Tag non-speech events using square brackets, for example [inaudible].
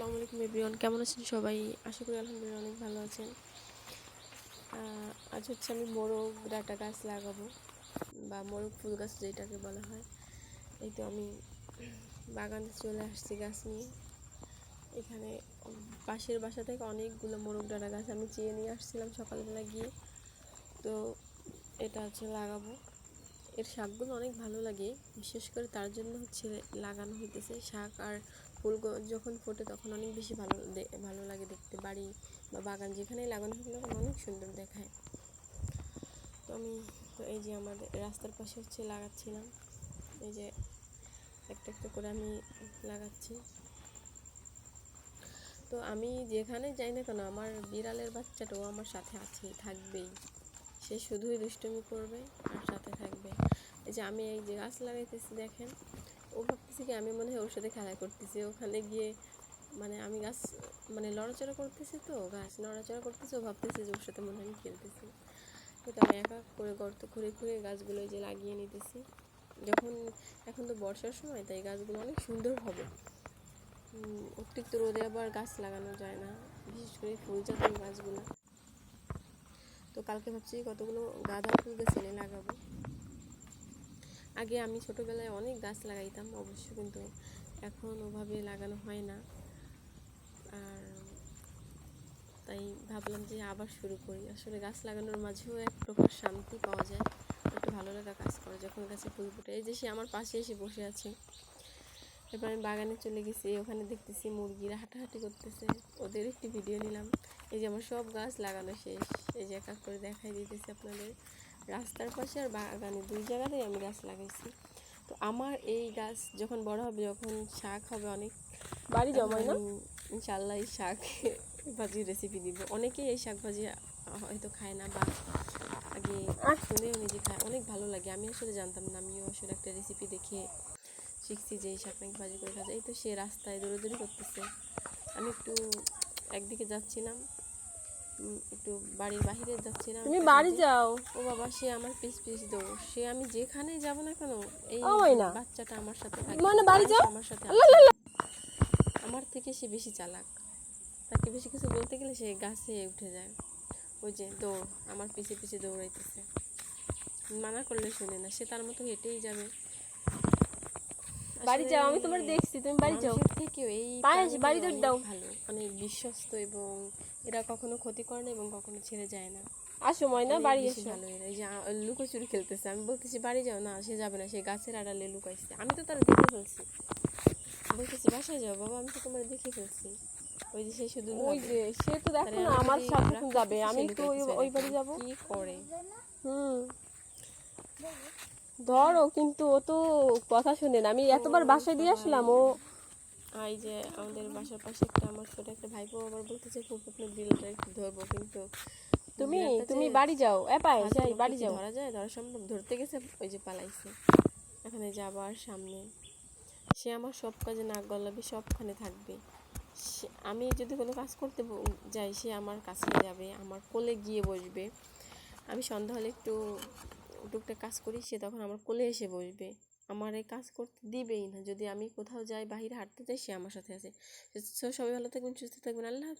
আসসালামু আলাইকুম এভরিওয়ান কেমন আছেন সবাই? আশা করি আলহামদুলিল্লাহ অনেক ভালো আছেন। আজ হচ্ছে আমি মোরগ ডাটা গাছ লাগাবো, বা মোরগ ফুল গাছ যেটাকে বলা হয়। এই তো আমি বাগানে চলে আসছি গাছ নিয়ে। এখানে পাশের বাসা থেকে অনেকগুলো মোরগ ডাটা গাছ আমি চেয়ে নিয়ে আসছিলাম সকালবেলা গিয়ে। তো এটা হচ্ছে লাগাবো। এর শাকগুলো অনেক ভালো লাগে, বিশেষ করে তার জন্য হচ্ছে লাগানো হইতেছে শাক আর ফুল যখন ফোটে তখন অনেক বেশি ভালো ভালো লাগে দেখতে। বাড়ি বা বাগান যেখানেই লাগানো হোক না অনেক সুন্দর দেখায়। তো আমি তো এই যে আমাদের রাস্তার পাশে হচ্ছে লাগাচ্ছিলাম, এই যে একটা একটা করে আমি লাগাচ্ছি। তো আমি যেখানে যাই না কেন আমার বিড়ালের বাচ্চাটাও আমার সাথে আছে থাকবেই। সে শুধুই দুষ্টুমি করবে আর সাথে থাকবে। এই যে আমি এই যে গাছ লাগাইতেছি, দেখেন। ও ভাবতেছি কি, আমি মনে হয় ওর সাথে খেলা করতেছি। ওখানে গিয়ে মানে আমি গাছ মানে লড়াচড়া করতেছি তো, গাছ নড়াচড়া করতেছি। ও ভাবতেছে যে ওর সাথে মনে হয় আমি খেলতেছি। তো আমি এক করে গর্ত খুঁড়ে খুঁড়ে গাছগুলো যে লাগিয়ে নিতেছি। যখন, এখন তো বর্ষার সময়, তাই গাছগুলো অনেক সুন্দর হবে। অতিরিক্ত রোদে আবার গাছ লাগানো যায় না, বিশেষ করে ফুল জাতীয় গাছগুলো। তো কালকে ভাবছি কতগুলো গাঁদা ফুল গাছ এনে লাগাবো। আগে আমি ছোটোবেলায় অনেক গাছ লাগাইতাম অবশ্য কিন্তু এখন ওভাবে লাগানো হয় না। আর তাই ভাবলাম যে আবার শুরু করি। আসলে গাছ লাগানোর মাঝেও এক প্রকার শান্তি পাওয়া যায়, একটু ভালো লাগা কাজ করে যখন গাছে ফুল ফুটে। এই যে সে আমার পাশে এসে বসে আছে। এরপর আমি বাগানে চলে গেছি, ওখানে দেখতেছি মুরগিরা হাঁটাহাঁটি করতেছে। ওদের একটি ভিডিও নিলাম। এই যে আমার সব গাছ লাগানো শেষ। এই যে এক এক করে দেখাই দিতেছি আপনাদের। রাস্তার পাশে আর বাগানে দুই জায়গাতেই আমি গাছ লাগাইছি। তো আমার এই গাছ যখন বড় হবে যখন শাক হবে অনেক বাড়ি জমাই না? ইনশাল্লাহ এই শাক [laughs] ভাজির রেসিপি দিব। অনেকেই এই শাক ভাজি হয়তো খায় না বা আগে শুনেও নিজে খায়। অনেক ভালো লাগে। আমি আসলে জানতাম না। আমিও আসলে একটা রেসিপি দেখে শিখছি যে এই শাক নাকি ভাজি করে খাওয়া যায়। এই তো সে রাস্তায় দৌড়াদৌড়ি করতেছে। আমি একটু একদিকে যাচ্ছিলাম। একটু বাড়ির বাহিরে যাচ্ছিলাম তুমি বাড়ি যাও। ও বাবা সে আমার পিস পিস দৌড় সে আমি যেখানে যাব না কেন এই বাচ্চাটা আমার সাথে থাকে। মানে বাড়ি যাও? আমার সাথে আমার থেকে সে বেশি চালাক। তাকে বেশি কিছু বলতে গেলে সে গাছে উঠে যায়। ওই যে দৌড় আমার পিছে পিছে দৌড়াইতেছে। মানা করলে শুনে না সে তার মতো হেঁটেই যাবে। বাড়ি যাও আমি তোমার দেখছি তুমি বাড়ি যাও। থেকেও এই পায়েস, বাড়ি দৌড় দাও। ভালো অনেক বিশ্বস্ত এবং এরা কখনো ক্ষতি করে না এবং কখনো ছেড়ে যায় না। আসো ময়না বাড়ি এসো। ভালো এরা। এই যে লুকোচুরি খেলতেছে আমি বলতেছি বাড়ি যাও না সে যাবে না সে গাছের আড়ালে লুকাইছে। আমি তো তারা দেখে ফেলছি। বলতেছি বাসায় যাও বাবা আমি তো তোমার দেখে ফেলছি। ওই যে সে শুধু ওই যে সে তো দেখো না আমার সাথে যাবে আমি তো ওই বাড়ি। যাব। কি করে? হুম। ধরো কিন্তু ও তো কথা শুনে না। আমি এতবার বাসায় দিয়ে আসলাম ও আর এই যে আমাদের বাসার পাশে একটা আমার ছোট একটা ভাইপো আবার বলতেছে খুব আপনার বিলটা একটু ধরবো কিন্তু তুমি তুমি বাড়ি যাও এ পায়ে যাই বাড়ি যাও। ধরা যায় ধরা সম্ভব ধরতে গেছে ওই যে পালাইছে। এখানে যাবার সামনে। সে আমার সব কাজে নাক গলাবে সবখানে থাকবে। আমি যদি কোনো কাজ করতে যাই সে আমার কাছে যাবে আমার কোলে গিয়ে বসবে। আমি সন্ধ্যা হলে একটু টুকটাক কাজ করি, সে তখন আমার কোলে এসে বসবে। আমার এই কাজ করতে দিবেই না। যদি আমি কোথাও যাই, বাহিরে হাঁটতে যাই, সে আমার সাথে আছে। সবাই ভালো থাকবেন, সুস্থ থাকবেন। আল্লাহ।